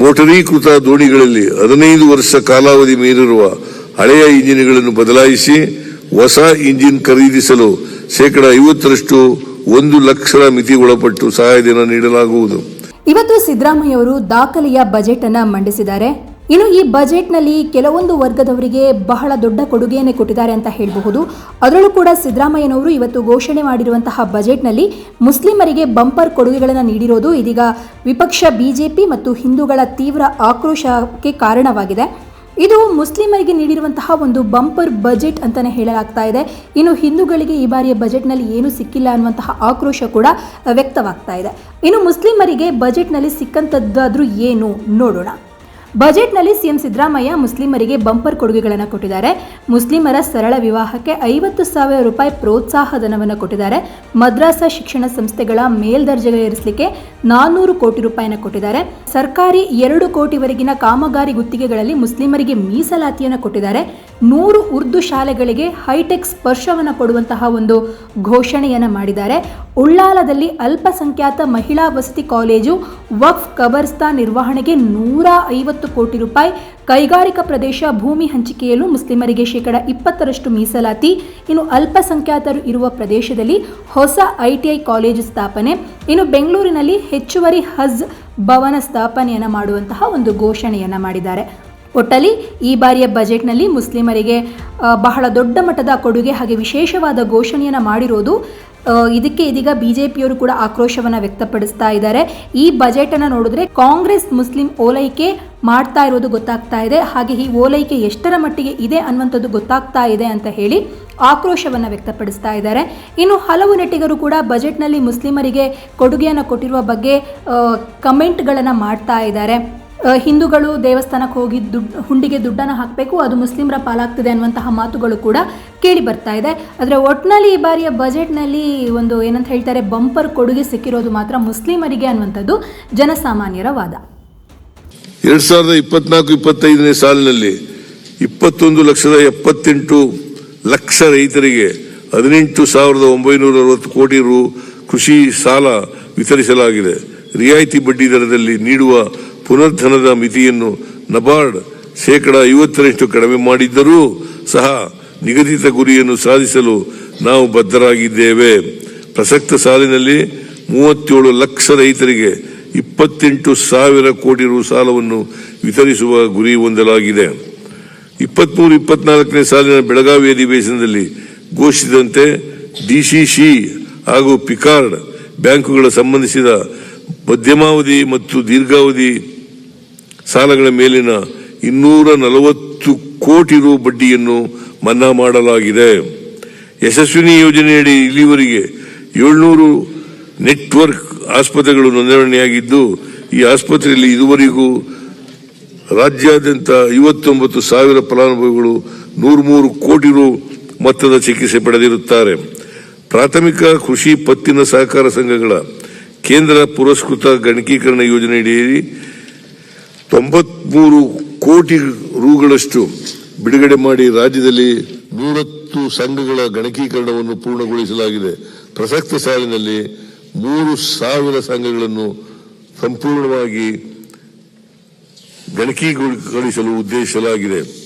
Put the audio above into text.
ಮೋಟರೀಕೃತ ದೋಣಿಗಳಲ್ಲಿ ಹದಿನೈದು ವರ್ಷ ಕಾಲಾವಧಿ ಮೀರಿರುವ ಹಳೆಯ ಇಂಜಿನ್ಗಳನ್ನು ಬದಲಾಯಿಸಿ ಹೊಸ ಇಂಜಿನ್ ಖರೀದಿಸಲು ಶೇಕಡ ಐವತ್ತರಷ್ಟು ಒಂದು ಲಕ್ಷ ಮಿತಿ ಒಳಪಟ್ಟು ಸಹಾಯಧನ ನೀಡಲಾಗುವುದು. ಇವತ್ತು ಸಿದ್ದರಾಮಯ್ಯ ಅವರು ದಾಖಲೆಯ ಬಜೆಟ್ ಅನ್ನ ಮಂಡಿಸಿದ್ದಾರೆ. ಇನ್ನು ಈ ಬಜೆಟ್ನಲ್ಲಿ ಕೆಲವೊಂದು ವರ್ಗದವರಿಗೆ ಬಹಳ ದೊಡ್ಡ ಕೊಡುಗೆಯನ್ನೇ ಕೊಟ್ಟಿದ್ದಾರೆ ಅಂತ ಹೇಳಬಹುದು. ಅದರಲ್ಲೂ ಕೂಡ ಸಿದ್ದರಾಮಯ್ಯನವರು ಇವತ್ತು ಘೋಷಣೆ ಮಾಡಿರುವಂತಹ ಬಜೆಟ್ನಲ್ಲಿ ಮುಸ್ಲಿಮರಿಗೆ ಬಂಪರ್ ಕೊಡುಗೆಗಳನ್ನು ನೀಡಿರೋದು ಇದೀಗ ವಿಪಕ್ಷ ಬಿಜೆಪಿ ಮತ್ತು ಹಿಂದೂಗಳ ತೀವ್ರ ಆಕ್ರೋಶಕ್ಕೆ ಕಾರಣವಾಗಿದೆ. ಇದು ಮುಸ್ಲಿಮರಿಗೆ ನೀಡಿರುವಂತಹ ಒಂದು ಬಂಪರ್ ಬಜೆಟ್ ಅಂತಲೇ ಹೇಳಲಾಗ್ತಾ ಇದೆ. ಇನ್ನು ಹಿಂದೂಗಳಿಗೆ ಈ ಬಾರಿಯ ಬಜೆಟ್ನಲ್ಲಿ ಏನೂ ಸಿಕ್ಕಿಲ್ಲ ಅನ್ನುವಂತಹ ಆಕ್ರೋಶ ಕೂಡ ವ್ಯಕ್ತವಾಗ್ತಾ ಇದೆ. ಇನ್ನು ಮುಸ್ಲಿಮರಿಗೆ ಬಜೆಟ್ನಲ್ಲಿ ಸಿಕ್ಕಂಥದ್ದಾದರೂ ಏನು? ನೋಡೋಣ. ಬಜೆಟ್ನಲ್ಲಿ ಸಿಎಂ ಸಿದ್ದರಾಮಯ್ಯ ಮುಸ್ಲಿಮರಿಗೆ ಬಂಪರ್ ಕೊಡುಗೆಗಳನ್ನು ಕೊಟ್ಟಿದ್ದಾರೆ. ಮುಸ್ಲಿಮರ ಸರಳ ವಿವಾಹಕ್ಕೆ ಐವತ್ತು ಸಾವಿರ ರೂಪಾಯಿ ಪ್ರೋತ್ಸಾಹ ಧನವನ್ನು ಕೊಟ್ಟಿದ್ದಾರೆ. ಮದ್ರಾಸ ಶಿಕ್ಷಣ ಸಂಸ್ಥೆಗಳ ಮೇಲ್ದರ್ಜೆಗೇರಿಸಲಿಕ್ಕೆ ನಾನ್ನೂರು ಕೋಟಿ ರೂಪಾಯಿನ ಕೊಟ್ಟಿದ್ದಾರೆ. ಸರ್ಕಾರಿ ಎರಡು ಕೋಟಿವರೆಗಿನ ಕಾಮಗಾರಿ ಗುತ್ತಿಗೆಗಳಲ್ಲಿ ಮುಸ್ಲಿಮರಿಗೆ ಮೀಸಲಾತಿಯನ್ನು ಕೊಟ್ಟಿದ್ದಾರೆ. ನೂರು ಉರ್ದು ಶಾಲೆಗಳಿಗೆ ಹೈಟೆಕ್ ಸ್ಪರ್ಶವನ್ನು ಕೊಡುವಂತಹ ಒಂದು ಘೋಷಣೆಯನ್ನು ಮಾಡಿದ್ದಾರೆ. ಉಳ್ಳಾಲದಲ್ಲಿ ಅಲ್ಪಸಂಖ್ಯಾತ ಮಹಿಳಾ ವಸತಿ ಕಾಲೇಜು ವಕ್ಫ್ ಕಬರ್ಸ್ತಾನ್ ನಿರ್ವಹಣೆಗೆ ನೂರ ಐವತ್ತು ಕೋಟಿ ರೂಪಾಯಿ, ಕೈಗಾರಿಕಾ ಪ್ರದೇಶ ಭೂಮಿ ಹಂಚಿಕೆಯಲ್ಲೂ ಮುಸ್ಲಿಮರಿಗೆ ಶೇಕಡ ಇಪ್ಪತ್ತರಷ್ಟು ಮೀಸಲಾತಿ. ಇನ್ನು ಅಲ್ಪಸಂಖ್ಯಾತರು ಇರುವ ಪ್ರದೇಶದಲ್ಲಿ ಹೊಸ ಐಟಿಐ ಕಾಲೇಜು ಸ್ಥಾಪನೆ. ಇನ್ನು ಬೆಂಗಳೂರಿನಲ್ಲಿ ಹೆಚ್ಚುವರಿ ಹಜ್ ಭವನ ಸ್ಥಾಪನೆಯನ್ನು ಮಾಡುವಂತಹ ಒಂದು ಘೋಷಣೆಯನ್ನು ಮಾಡಿದ್ದಾರೆ. ಒಟ್ಟಲ್ಲಿ ಈ ಬಾರಿಯ ಬಜೆಟ್ನಲ್ಲಿ ಮುಸ್ಲಿಮರಿಗೆ ಬಹಳ ದೊಡ್ಡ ಮಟ್ಟದ ಕೊಡುಗೆ ಹಾಗೆ ವಿಶೇಷವಾದ ಘೋಷಣೆಯನ್ನು ಮಾಡಿರೋದು ಇದಕ್ಕೆ ಇದೀಗ ಬಿಜೆಪಿಯವರು ಕೂಡ ಆಕ್ರೋಶವನ್ನು ವ್ಯಕ್ತಪಡಿಸ್ತಾ ಇದ್ದಾರೆ. ಈ ಬಜೆಟನ್ನು ನೋಡಿದ್ರೆ ಕಾಂಗ್ರೆಸ್ ಮುಸ್ಲಿಂ ಓಲೈಕೆ ಮಾಡ್ತಾ ಇರೋದು ಗೊತ್ತಾಗ್ತಾ ಇದೆ. ಹಾಗೆ ಈ ಓಲೈಕೆ ಎಷ್ಟರ ಮಟ್ಟಿಗೆ ಇದೆ ಅನ್ನುವಂಥದ್ದು ಗೊತ್ತಾಗ್ತಾ ಇದೆ ಅಂತ ಹೇಳಿ ಆಕ್ರೋಶವನ್ನು ವ್ಯಕ್ತಪಡಿಸ್ತಾ ಇದ್ದಾರೆ. ಇನ್ನು ಹಲವು ನಟಿಗರು ಕೂಡ ಬಜೆಟ್ನಲ್ಲಿ ಮುಸ್ಲಿಮರಿಗೆ ಕೊಡುಗೆಯನ್ನು ಕೊಟ್ಟಿರುವ ಬಗ್ಗೆ ಕಮೆಂಟ್ಗಳನ್ನು ಮಾಡ್ತಾ ಇದ್ದಾರೆ. ಹಿಂದೂಗಳು ದೇವಸ್ಥಾನಕ್ಕೆ ಹೋಗಿ ದುಡ್ಡು ಹುಂಡಿಗೆ ದುಡ್ಡನ್ನು ಹಾಕಬೇಕು, ಅದು ಮುಸ್ಲಿಮರ ಪಾಲಾಗ್ತದೆ ಅನ್ನುವಂತಹ ಮಾತುಗಳು ಕೂಡ ಕೇಳಿ ಬರ್ತಾ ಇದೆ. ಆದರೆ ಒಟ್ಟಿನಲ್ಲಿ ಈ ಬಾರಿಯ ಬಜೆಟ್ನಲ್ಲಿ ಒಂದು ಏನಂತ ಹೇಳ್ತಾರೆ, ಬಂಪರ್ ಕೊಡುಗೆ ಸಿಕ್ಕಿರೋದು ಮಾತ್ರ ಮುಸ್ಲಿಮರಿಗೆ ಅನ್ನುವಂಥದ್ದು ಜನಸಾಮಾನ್ಯರ ವಾದ. ಎರಡು ಸಾವಿರದ ಇಪ್ಪತ್ನಾಲ್ಕು, ಇಪ್ಪತ್ತೈದನೇ ಸಾಲಿನಲ್ಲಿ ಇಪ್ಪತ್ತೊಂದು ಲಕ್ಷದ ಎಪ್ಪತ್ತೆಂಟು ಲಕ್ಷ ರೈತರಿಗೆ ಹದಿನೆಂಟು ಸಾವಿರದ ಒಂಬೈನೂರ ಅರವತ್ತು ಕೋಟಿ ರು ಕೃಷಿ ಸಾಲ ವಿತರಿಸಲಾಗಿದೆ. ರಿಯಾಯಿತಿ ಬಡ್ಡಿ ದರದಲ್ಲಿ ನೀಡುವ ಪುನರ್ಧನದ ಮಿತಿಯನ್ನು ನಬಾರ್ಡ್ ಶೇಕಡ ಐವತ್ತರಷ್ಟು ಕಡಿಮೆ ಮಾಡಿದ್ದರೂ ಸಹ ನಿಗದಿತ ಗುರಿಯನ್ನು ಸಾಧಿಸಲು ನಾವು ಬದ್ಧರಾಗಿದ್ದೇವೆ. ಪ್ರಸಕ್ತ ಸಾಲಿನಲ್ಲಿ ಮೂವತ್ತೇಳು ಲಕ್ಷ ರೈತರಿಗೆ ಇಪ್ಪತ್ತೆಂಟು ಸಾವಿರ ಕೋಟಿ ರು ಸಾಲವನ್ನು ವಿತರಿಸುವ ಗುರಿ ಹೊಂದಲಾಗಿದೆ. ಇಪ್ಪತ್ಮೂರು, ಇಪ್ಪತ್ನಾಲ್ಕನೇ ಸಾಲಿನ ಬೆಳಗಾವಿ ಅಧಿವೇಶನದಲ್ಲಿ ಘೋಷಿಸಿದಂತೆ ಡಿಸಿಸಿ ಹಾಗೂ ಪಿಕಾರ್ಡ್ ಬ್ಯಾಂಕುಗಳ ಸಂಬಂಧಿಸಿದ ಮಧ್ಯಮಾವಧಿ ಮತ್ತು ದೀರ್ಘಾವಧಿ ಸಾಲಗಳ ಮೇಲಿನ ಇನ್ನೂರ ನಲವತ್ತು ಕೋಟಿ ರು ಬಡ್ಡಿಯನ್ನು ಮನ್ನಾ ಮಾಡಲಾಗಿದೆ. ಯಶಸ್ವಿನಿ ಯೋಜನೆಯಡಿ ಇಲ್ಲಿವರೆಗೆ ಏಳ್ನೂರು ನೆಟ್ವರ್ಕ್ ಆಸ್ಪತ್ರೆಗಳು ನೋಂದಣಿಯಾಗಿದ್ದು, ಈ ಆಸ್ಪತ್ರೆಯಲ್ಲಿ ಇದುವರೆಗೂ ರಾಜ್ಯಾದ್ಯಂತ ಐವತ್ತೊಂಬತ್ತು ಸಾವಿರ ಫಲಾನುಭವಿಗಳು ನೂರಮೂರು ಕೋಟಿ ರು ಮೊತ್ತದ ಚಿಕಿತ್ಸೆ ಪಡೆದಿರುತ್ತಾರೆ. ಪ್ರಾಥಮಿಕ ಕೃಷಿ ಪತ್ತಿನ ಸಹಕಾರ ಸಂಘಗಳ ಕೇಂದ್ರ ಪುರಸ್ಕೃತ ಗಣಕೀಕರಣ ಯೋಜನೆಯಡಿಯಲ್ಲಿ ತೊಂಬತ್ಮೂರು ಕೋಟಿ ರೂಗಳಷ್ಟು ಬಿಡುಗಡೆ ಮಾಡಿ ರಾಜ್ಯದಲ್ಲಿ ನೂರತ್ತು ಸಂಘಗಳ ಗಣಕೀಕರಣವನ್ನು ಪೂರ್ಣಗೊಳಿಸಲಾಗಿದೆ. ಪ್ರಸಕ್ತ ಸಾಲಿನಲ್ಲಿ ಮೂರು ಸಾವಿರ ಸಂಘಗಳನ್ನು ಸಂಪೂರ್ಣವಾಗಿ ಗಣಕೀಗೊಳಿಸಲು ಉದ್ದೇಶಿಸಲಾಗಿದೆ.